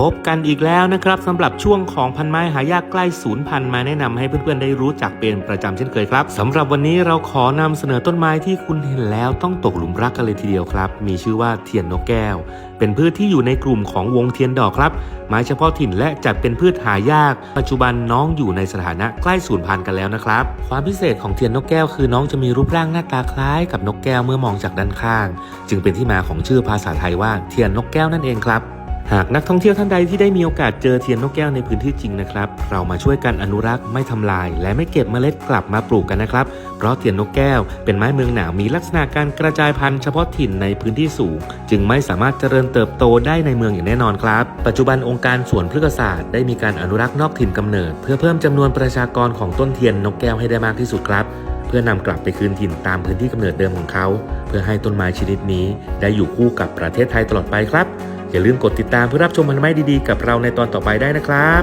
พบกันอีกแล้วนะครับสำหรับช่วงของพันไม้หายากใกล้ศูนย์พันมาแนะนำให้เพื่อนๆได้รู้จักเป็นประจำเช่นเคยครับสำหรับวันนี้เราขอนำเสนอต้นไม้ที่คุณเห็นแล้วต้องตกหลุมรักกันเลยทีเดียวครับ มีชื่อว่าเทียนนกแก้ว เป็นพืชที่อยู่ในกลุ่มของวงเทียนดอกครับไม้เฉพาะถิ่นและจัดเป็นพืชหายาก ปัจจุบันน้องอยู่ในสถานะใกล้สูญพันธุ์กันแล้วนะครับ ความพิเศษของเทียนนกแก้วคือน้องจะมีรูปร่างหน้าตาคล้ายกับนกแก้วเมื่อมองจากด้านข้าง จึงเป็นที่มาของชื่อภาษาไทยว่าเทียนนกแก้วนั่นเองครับ หากนักท่องเที่ยวท่านใดที่ได้มีโอกาสเจอเทียนนกแก้วในพื้นที่จริงนะครับ เรามาช่วยกันอนุรักษ์ไม่ทำลาย และไม่เก็บเมล็ดกลับมาปลูกกันนะครับ เพราะเทียนนกแก้วเป็นไม้เมืองหนาวมีลักษณะการกระจายพันธุ์เฉพาะถิ่นในพื้นที่สูง จึงไม่สามารถเจริญเติบโตได้ในเมืองอย่างแน่นอนครับ ปัจจุบันองค์การสวนพฤกษศาสตร์ได้มีการอนุรักษ์นอกถิ่นกำเนิด เพื่อเพิ่มจำนวนประชากรของต้นเทียนนกแก้วให้ได้มากที่สุดครับเพื่อนำกลับไปคืนถิ่นตามพื้นที่กำเนิดเดิมของเขา เพื่อให้ต้นไม้ชนิดนี้ได้อยู่คู่กับประเทศไทยตลอดไปครับ อย่าลืมกดติดตามเพื่อรับชมมันไม่ดีๆ กับเราในตอนต่อไปได้นะครับ